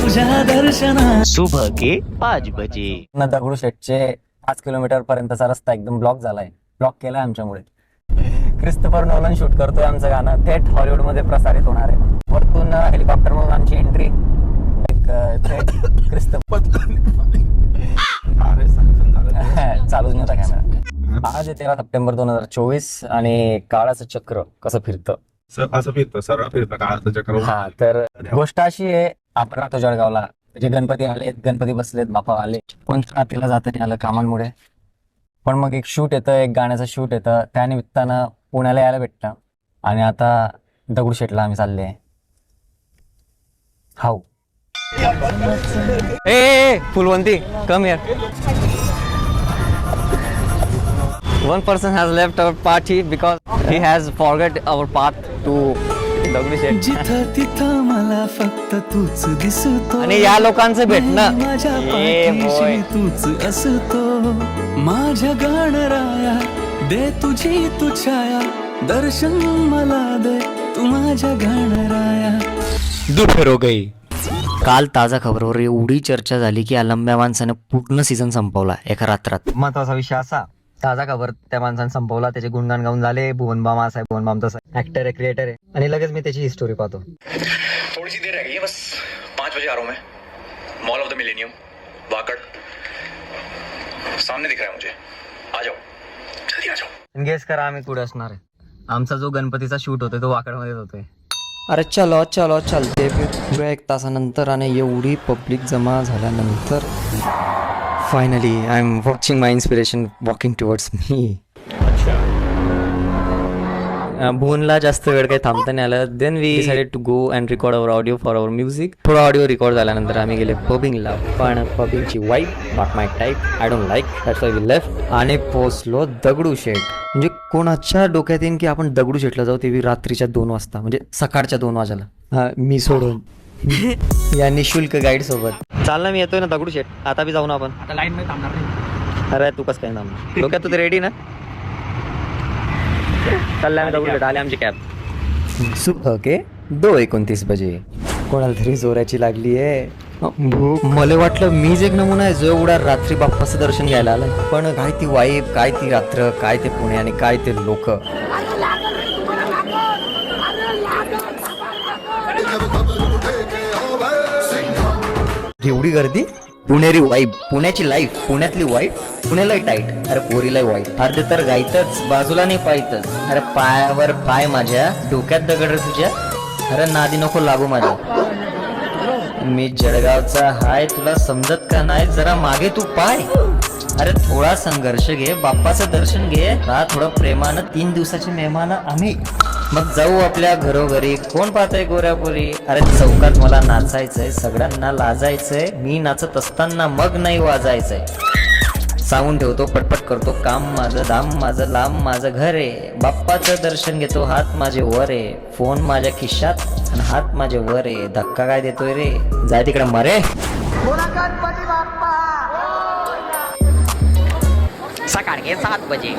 तुझ्या दर्शना सुबह के पाच बजे. न दगडूशेठचे पाच किलोमीटर पर्यंतचा रस्ता एकदम ब्लॉक झालाय. ब्लॉक केलाय आमच्यामुळे. क्रिस्तफर नोलन शूट करतोय आमचं गाणं. थेट हॉलिवूडमध्ये प्रसारित होणार आहे. वरतून हेलिकॉप्टर मधून आमची एंट्री एक अं, थेट क्रिस्तफर चालूच नव्हता कॅमेरा आज आहे तेरा सप्टेंबर दोन हजार चोवीस आणि काळाचं चक्र कसं फिरतं? असं फिरतं. सरळ फिरतं काळाचं चक्र. हा तर गोष्ट अशी आहे आपण राहतो जळगावला. म्हणजे गणपती आलेत गणपती बसलेत बापा आले. पण तिला जाता नाही आलं कामांमुळे. पण मग एक शूट येतं एक गाण्याचं शूट येतं. त्यानिमित्तानं पुण्याला यायला भेटतं. आणि आता दगडूशेठला आम्ही चालले. हाऊ. ए फुलवंती कम यार one person has left our party because he has forget our path to Dagdusheth. जिथं तिथं मला फक्त तूच दिसतो. आणि या लोकांचं भेटणं. माझ्या ए पाठीशी boy. तूच असतो. माझ्या गाणराया दे तुझी तू छाया. दर्शन मला दे तू माझ्या गाणराया. दुपेर हो गई. काल ताजा खबरवर एवढी चर्चा झाली की या लंब्या माणसानं पूर्ण सीझन संपवला एका रात्रात. महत्त्वाचा विषय असा ताजा खबर त्या माणसाने संपवला त्याचे गुणगान गाऊन झाले भुवन बाम असा आहे भुवन बाम तसा ऍक्टर आहे क्रिएटर आहे. आणि लगेच मी त्याची हिस्टोरी पाहतो. थोड़ी सी देर रह गई है बस. पाँच बजे आ रहा हूँ मैं. Mall of the millennium Wakad. सामने दिख रहा है मुझे. आ जाओ. जल्दी आ जाओ. गेस करा आम्ही कुठे असणार आहे. आमचा जो गणपतीचा शूट होतोय तो वाकडमध्येच होतोय. अरे चलो चलो चलते फिर एक तासानंतर आणि एवढी पब्लिक जमा झाल्यानंतर finally I am watching my inspiration walking towards me भुवनला जास्त वेळ काही थांबता नाही आलं. Then we decided to go and record our audio for our music थोडा ऑडिओ रेकॉर्ड झाल्यानंतर आम्ही गेले पबिंगला पण पबिंगची vibe not my type I don't like that's why we left आणि पोचलो दगडूशेठ म्हणजे कोणाच्या डोक्यात येईन की आपण दगडूशेठला जाऊ ते बी रात्रीच्या दोन वाजता म्हणजे सकाळच्या दोन वाजायला? हा मी सोडून. या निशुल्क गाईड सोबत. चाल ना मी येतोय ना दगडूशेठ आता बी जाऊ ना आपण. आता लाईन मध्ये थांबणार नाही. अरे तू कसं काय थांबणार? डोक्यात तू रेडी ना? चालला आम्ही दगडूशेठ आले आमची कॅब सुबह के दो एकोणतीस बजे. कोणाला तरी जोराची लागली आहे. भूक. मला वाटलं मीच एक नमुना आहे जो एवढा रात्री बाप्पाचं दर्शन घ्यायला आलाय. पण काय ती वाईब काय ती रात्र काय ते पुणे आणि काय ते लोक. एवढी गर्दी? पुणेरी वाईब. पुण्याची लाईफ पुण्यातली वाईफ पुण्याला टाईट अरे पोरीला वाईट. अर्धे तर गायतच बाजूला नाही पाहितच अरे पायावर पाय माझ्या डोक्यात दगड तुझ्या. अरे नादी नको लागू माझ्या. मी जळगावचा हाय तुला समजत का नाही? जरा मागे तू पाय. अरे थोडा संघर्ष घे बाप्पाचं दर्शन घे. थोडं प्रेमानं तीन दिवसाचे मेहमान आम्ही. मग जाऊ आपल्या घरोघरी. कोण पाहतंय गोऱ्यापुरी अरे चौकात मला नाचायचंय सगळ्यांना लाजायचंय मी नाचत असताना मग नाही वाजायचंय. सांगून ठेवतो पटपट करतो काम माझं दाम माझं लांब माझं घर आहे. बाप्पाचं दर्शन घेतो हात माझे वर आहे. फोन माझ्या खिशात आणि हात माझे वर आहे. धक्का काय देतोय रे? जाय तिकडे मरे. सकाळचे सात बजे.